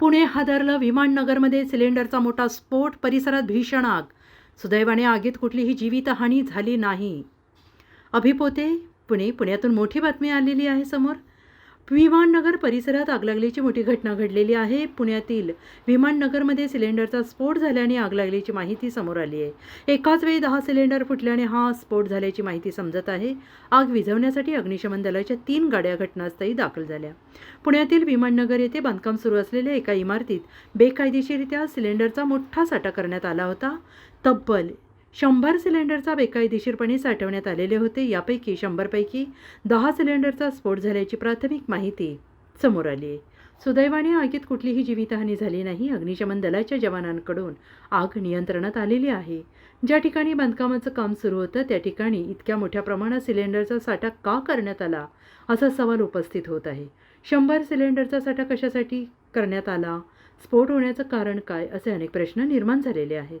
पुणे हादरलं विमाननगरमध्ये सिलेंडरचा मोठा स्फोट परिसरात भीषण आग. सुदैवाने आगीत कुठलीही जीवितहानी झाली नाही. अभिपोते पुणे पुण्यातून मोठी बातमी आलेली आहे समोर. विमाननगर परिसरात आग लागल्याची मोठी घटना घडलेली आहे. पुण्यातील विमाननगरमध्ये सिलेंडरचा स्फोट झाल्याने आग लागल्याची माहिती समोर आली आहे. एकाच वेळी दहा सिलेंडर फुटल्याने हा स्फोट झाल्याची माहिती समजत आहे. आग विझवण्यासाठी अग्निशमन दलाच्या तीन गाड्या घटनास्थळी दाखल झाल्या. पुण्यातील विमाननगर येथे बांधकाम सुरू असलेल्या एका इमारतीत बेकायदेशीरित्या सिलेंडरचा मोठा साठा करण्यात आला होता. तब्बल शंभर सिलेंडरचा बेकायदेशीरपणे साठवण्यात आलेले होते. यापैकी शंभरपैकी दहा सिलेंडरचा स्फोट झाल्याची प्राथमिक माहिती समोर आली आहे. सुदैवाने आगीत कुठलीही जीवितहानी झाली नाही. अग्निशमन दलाच्या जवानांकडून आग नियंत्रणात आलेली आहे. ज्या ठिकाणी बांधकामाचं काम सुरू होतं त्या ठिकाणी इतक्या मोठ्या प्रमाणात सिलेंडरचा साठा का करण्यात आला असा सवाल उपस्थित होत आहे. शंभर सिलेंडरचा साठा कशासाठी करण्यात आला? स्फोट होण्याचं कारण काय? असे अनेक प्रश्न निर्माण झालेले आहेत.